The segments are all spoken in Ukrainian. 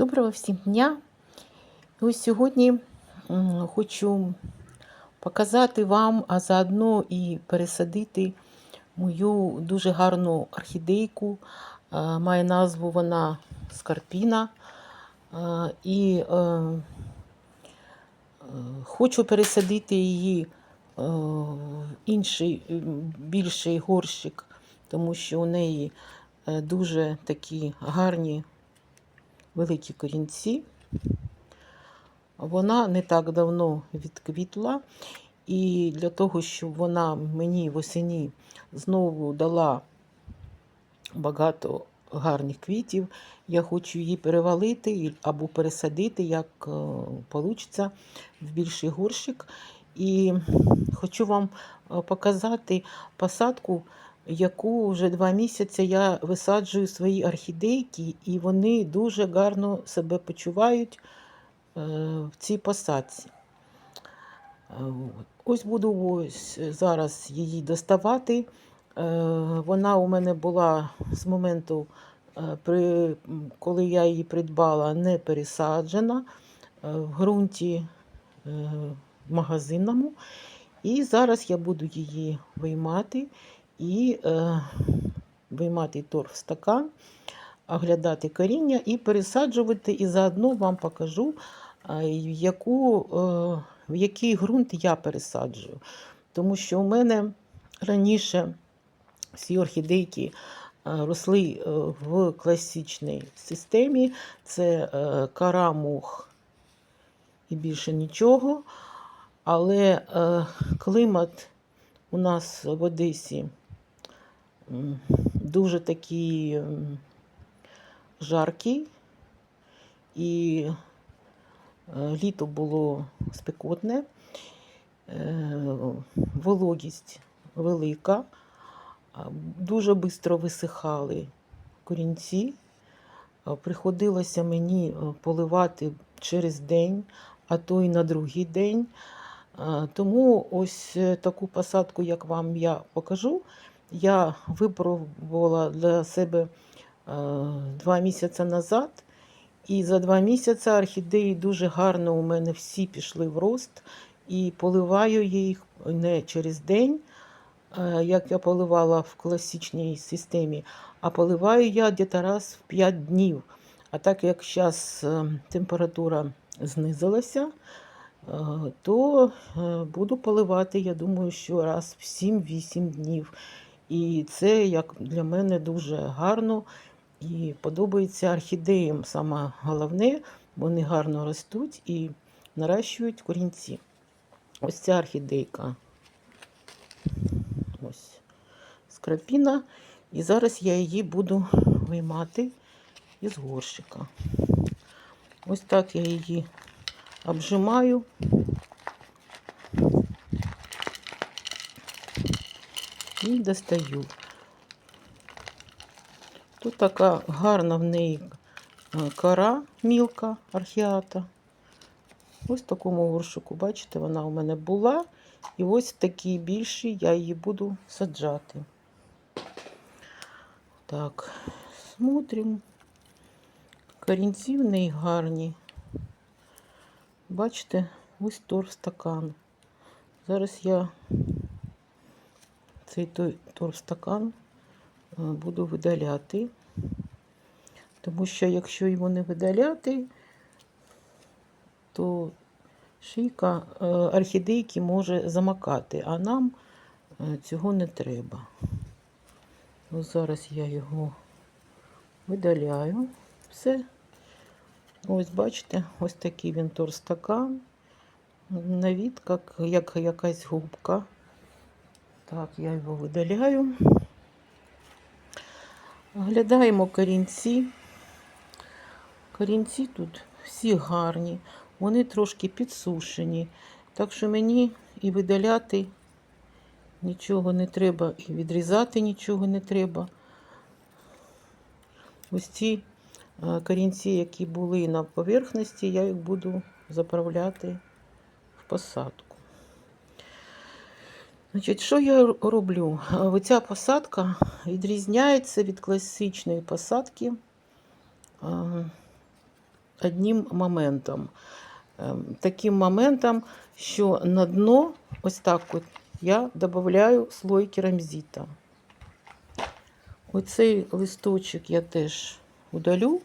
Доброго всім дня! Ось сьогодні хочу показати вам, а заодно і пересадити мою дуже гарну орхідейку. Має назву вона Скарпіна. І е, е, хочу пересадити її е, в інший більший горщик, тому що у неї дуже такі гарні великі корінці. Вона не так давно відквітла, і для того, щоб вона мені восені знову дала багато гарних квітів, я хочу її перевалити або пересадити, як вийде, в більший горщик. І хочу вам е, показати посадку, яку вже два місяці я висаджую свої орхідейки, і вони дуже гарно себе почувають е, в цій посадці. Е. Ось буду ось зараз її доставати. Е, Вона у мене була з моменту, коли я її придбала, не пересаджена в ґрунті магазинному. І зараз я буду її виймати і е, виймати торф в стакан, оглядати коріння і пересаджувати. І заодно вам покажу, е, яку, е, в який ґрунт я пересаджую. Тому що у мене раніше всі орхідейки е, росли е, в класичній системі. Це е, кара мох і більше нічого. Але клімат у нас в Одесі дуже такий жаркий, і е, літо було спекотне, е, вологість велика, дуже швидко висихали корінці. Приходилося мені е, поливати через день, а то й на другий день. Тому ось е, таку посадку, як вам я покажу, я випробувала для себе е, два місяці назад. І за два місяці орхідеї дуже гарно у мене всі пішли в рост. І поливаю їх не через день, е, як я поливала в класичній системі, а поливаю я десь раз в 5 днів. А так як зараз температура знизилася, е, то е, буду поливати, я думаю, що раз в 7-8 днів. І це як для мене дуже гарно і подобається орхідеям. Саме головне, вони гарно ростуть і наращують корінці. Ось ця орхідейка. Ось скрапіна. І зараз я її буду виймати із горщика. Ось так я її обжимаю. І достаю. Тут така гарна в неї е, кора мілка архіата. Ось в такому горшику, бачите, вона у мене була. І ось такий більший я її буду саджати. Так, смотримо. Корінці в неї гарні. Бачите, ось торф стакан. Зараз я цей той торфстакан е, буду видаляти, тому що якщо його не видаляти, то шийка е, орхідейки може замакати, а нам е, цього не треба. Ось зараз я його видаляю. Все. Ось бачите, ось такий він торстакан. На як, як якась губка. Так, я його видаляю. Оглядаємо корінці. Корінці тут всі гарні, вони трошки підсушені. Так що мені і видаляти нічого не треба, і відрізати нічого не треба. Ось ці е, корінці, які були на поверхності, я їх буду заправляти в посадку. Значить, що я роблю? Е, Ця посадка відрізняється від класичної посадки. Е, одним моментом. Ем, Таким моментом, що на дно, ось так от, я додаю слой керамзита. Оцей листочок я теж удалю,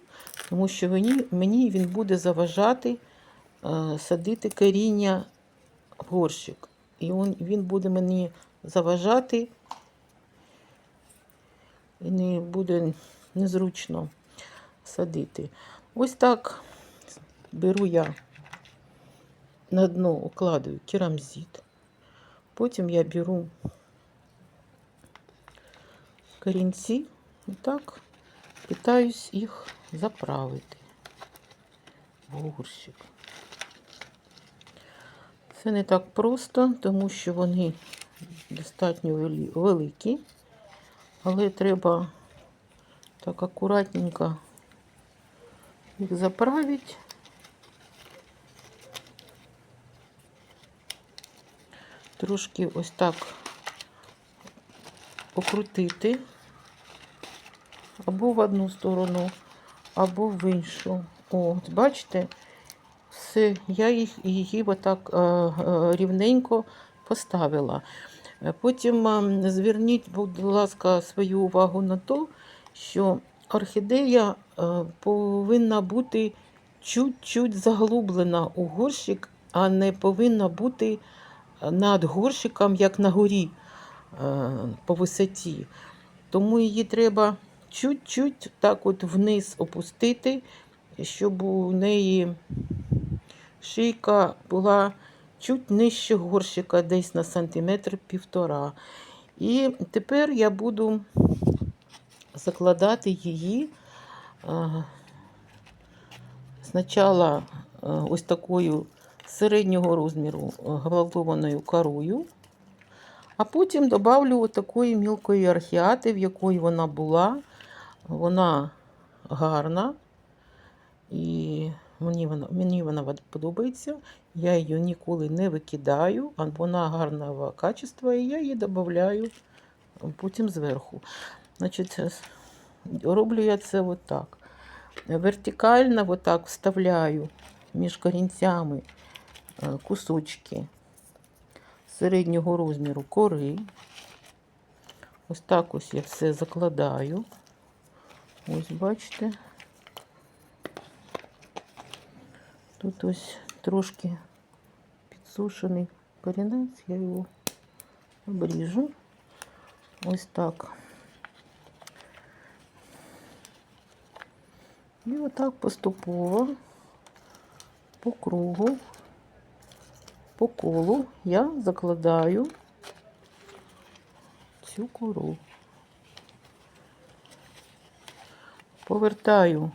тому що мені, мені він буде заважати е, садити коріння в горщик. І він, буде мені заважати, і не буде незручно садити. Ось так беру я на дно укладую керамзит. Потім я беру корінці і так питаюсь їх заправити в горщик. Це не так просто, тому що вони достатньо великі, але треба так акуратненько їх заправити. Трошки ось так покрутити або в одну сторону, або в іншу. От бачите, все, я її отак е, е, рівненько поставила. Е, Потім зверніть, будь ласка, свою увагу на те, що орхідея повинна бути чуть-чуть заглублена у горщик, а не повинна бути над горщиком, як на горі по висоті. Тому її треба чуть-чуть так от вниз опустити, щоб у неї шийка була чуть нижче горщика, десь на сантиметр півтора. І тепер я буду закладати її спочатку ось такою середнього розміру гвалтованою корою, а потім добавлю такої мілкої архіати, в якої вона була. Вона гарна. І мені вона, мені вона подобається. Я її ніколи не викидаю, вона гарного качества, і я її додаю потім зверху. Значить, роблю я це отак. Вертикально отак вставляю між корінцями е, кусочки середнього розміру кори. Ось так ось я все закладаю. Ось бачите. Тут ось трошки підсушений корінець, я його обріжу. Ось так. І отак поступово по кругу, по колу я закладаю цю кору. Повертаю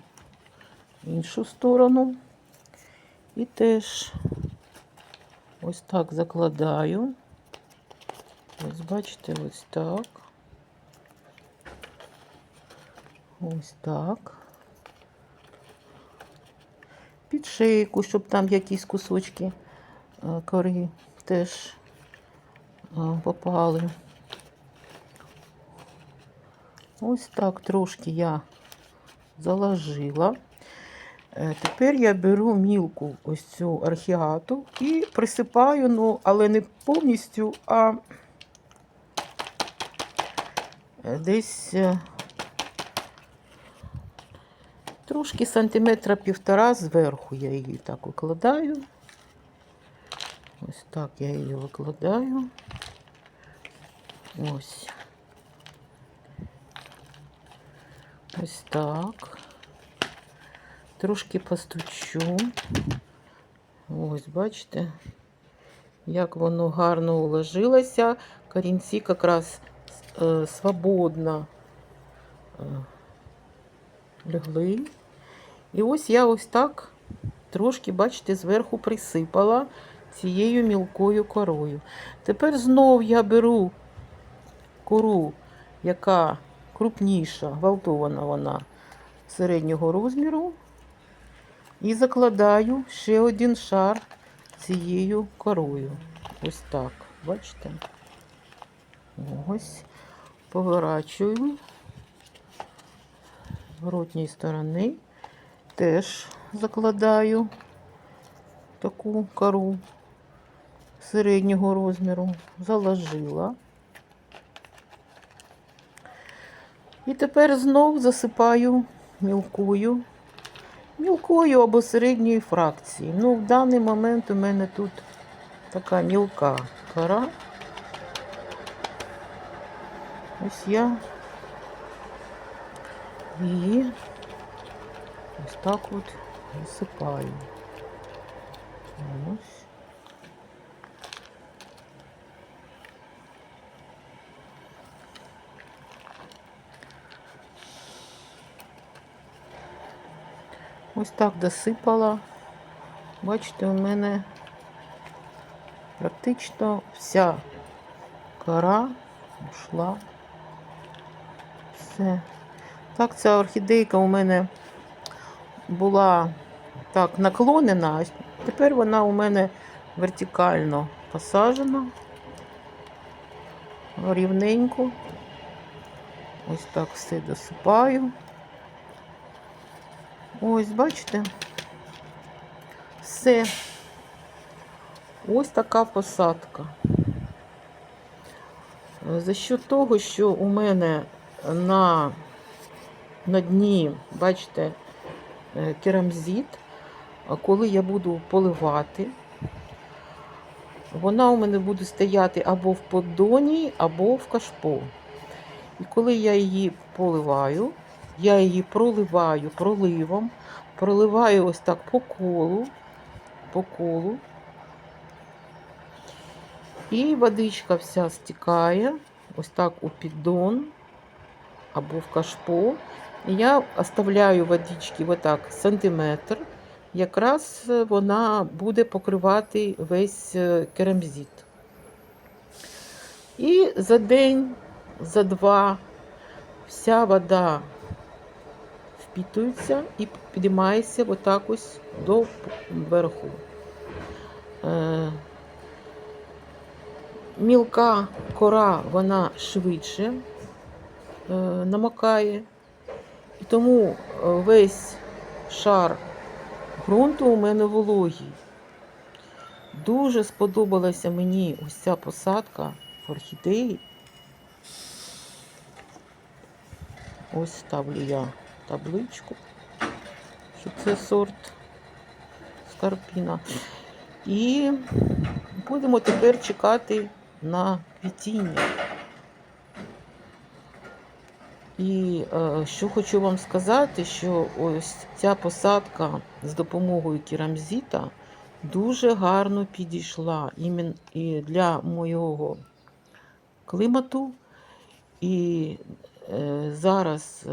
іншу сторону і теж ось так закладаю. Ось бачите, ось так. Ось так. Під шийку, щоб там якісь кусочки е, кори теж е, попали. Ось так трошки я заложила. Е, Тепер я беру мілку ось цю архіату і присипаю, ну, але не повністю, а е, десь е, трошки сантиметра півтора зверху я її так викладаю. Ось так я її викладаю. Ось. Ось так. Трошки постучу. Ось, бачите, як воно гарно уложилося. Корінці якраз е, свободно е, лягли. І ось я ось так трошки, бачите, зверху присипала цією мілкою корою. Тепер знов я беру кору, яка крупніша, гвалтована вона середнього розміру. І закладаю ще один шар цією корою. Ось так. Бачите? Ось. Поворачую з воротньої сторони. теж закладаю таку кору середнього розміру. Заложила. І тепер знов засипаю мілкою. Мілкою або середньої фракції. Ну, в даний момент у мене тут така мілка кора. Ось я її ось так от висипаю. Ось. Ось так досипала. Бачите, у мене практично вся кора йшла. Все. Так, ця орхідейка у мене була так наклонена, а тепер вона у мене вертикально посаджена. Рівненько. Ось так все досипаю. Ось, бачите? Все. Ось така посадка. За що того, що у мене на, на дні, бачите, е, керамзит, коли я буду поливати, вона у мене буде стояти або в поддоні, або в кашпо. І коли я її поливаю, я її проливаю проливом, проливаю ось так по колу, по колу. І водичка вся стікає, ось так у піддон або в кашпо. Я оставляю водички отак сантиметр. Якраз вона буде покривати весь е, керамзит. І за день, за два вся вода впітується і підіймається отак ось до верху. Е, Мілка кора, вона швидше е, намокає, і тому е, весь шар ґрунту у мене вологий. Дуже сподобалася мені ось ця посадка в орхідеї. Ось ставлю я табличку, що це сорт скарпіна. І будемо тепер чекати на квітіння. І е, що хочу вам сказати, що ось ця посадка з допомогою керамзита дуже гарно підійшла і для моєго клімату. І зараз е,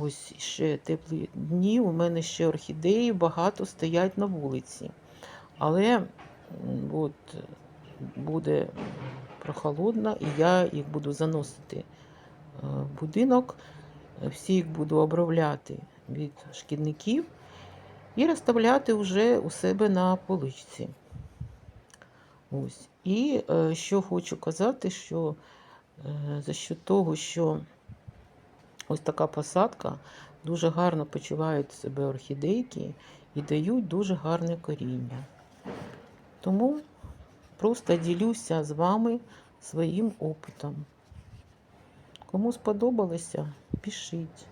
ось ще теплі дні, у мене ще орхідеї багато стоять на вулиці. Але от, буде прохолодно, і я їх буду заносити е, в будинок, всі їх буду обробляти від шкідників і розставляти вже у себе на поличці. Ось. І е, що хочу казати, що е, за що того, що ось така посадка дуже гарно почувають себе орхідейки і дають дуже гарне коріння. Тому просто ділюся з вами своїм опитом. Кому сподобалося, пишіть.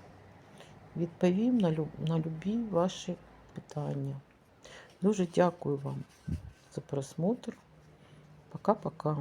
Відповім на, на любі ваші питання. Дуже дякую вам за просмотр. Пока-пока.